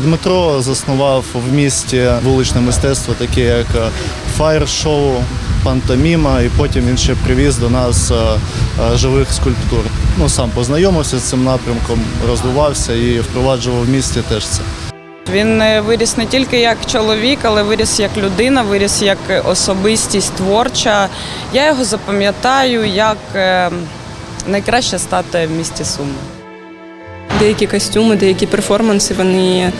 Дмитро заснував в місті вуличне мистецтво, таке як е, фаєр-шоу, пантоміма, і потім він ще привіз до нас е, е, живих скульптур. Ну сам познайомився з цим напрямком, розвивався і впроваджував в місті теж це. Він е, виріс не тільки як чоловік, але виріс як людина, виріс як особистість творча. Я його запам'ятаю як е, найкраща статуя в місті Суми. Деякі костюми, деякі перформанси, вони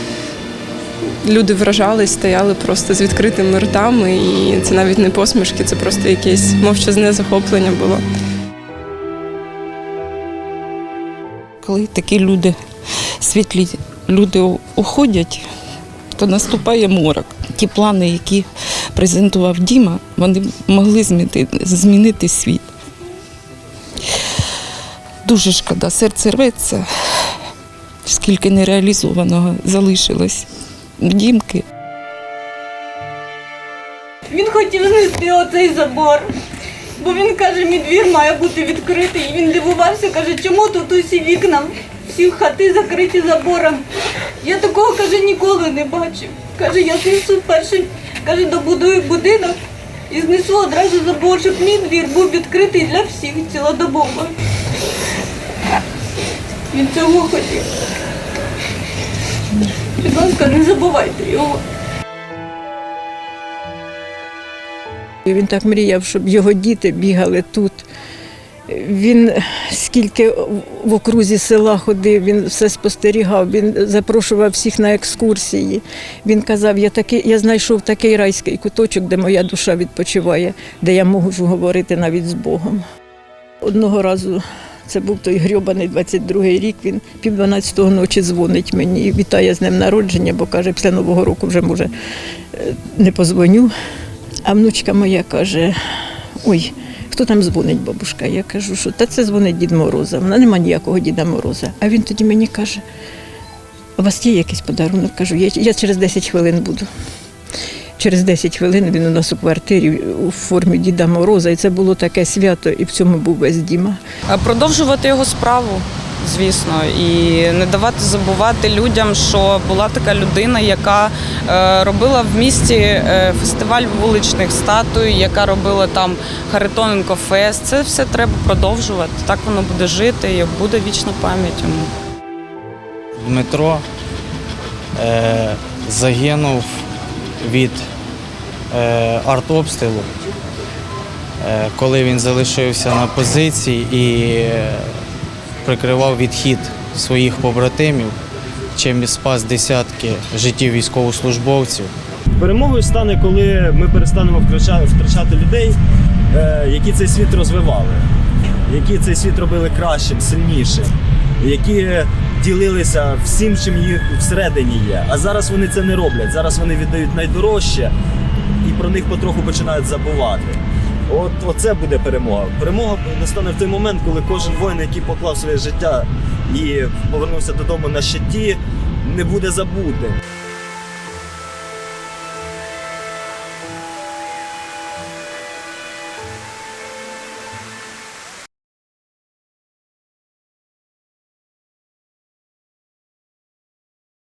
люди вражались, стояли просто з відкритими ртами, і це навіть не посмішки, це просто якесь мовчазне захоплення було. Коли такі люди, світлі люди уходять, то наступає морок. Ті плани, які презентував Діма, вони могли змінити, змінити світ. Дуже шкода, серце рветься, скільки нереалізованого залишилось Дімки. Він хотів знести оцей забор. Бо він каже, мій двір має бути відкритий. І він дивувався, каже, чому тут усі вікна, всі хати закриті забором. Я такого каже, ніколи не бачив. Каже, я знесу перший, каже, добудую будинок і знесу одразу забор, щоб мій двір був відкритий для всіх цілодобово. Він цього хотів. Будь ласка, не забувайте його. Він так мріяв, щоб його діти бігали тут. Він скільки в окрузі села ходив, він все спостерігав, він запрошував всіх на екскурсії. Він казав, я такий, я знайшов такий райський куточок, де моя душа відпочиває, де я можу говорити навіть з Богом. Одного разу це був той грьобаний 22-й рік. Він пів 12-го ночі дзвонить мені і вітає з днем народження, бо каже, після Нового року вже може е, не позвоню. А внучка моя каже: ой, хто там дзвонить, бабушка? Я кажу, що та це дзвонить Дід Мороза. Вона нема ніякого Діда Мороза. А він тоді мені каже: у вас є якийсь подарунок? Кажу, я через 10 хвилин буду. Через 10 хвилин він у нас у квартирі у формі Діда Мороза, і це було таке свято, і в цьому був весь Діма. Продовжувати його справу, звісно, і не давати забувати людям, що була така людина, яка е, робила в місті е, фестиваль вуличних статуй, яка робила там Харитоненко Фест. Це все треба продовжувати. Так воно буде жити і буде вічна пам'ять йому. Дмитро е, загинув від артобстрілу, е, коли він залишився на позиції і е, прикривав відхід своїх побратимів, чим і спас десятки життів військовослужбовців. Перемогою стане, коли ми перестанемо втрачати, людей, е, які цей світ розвивали, які цей світ робили кращим, сильнішим, які ділилися всім, чим їх всередині є. А зараз вони це не роблять. Зараз вони віддають найдорожче про них потроху починають забувати. От оце буде перемога. Перемога настане в той момент, коли кожен воїн, який поклав своє життя і повернувся додому на щиті, не буде забутим.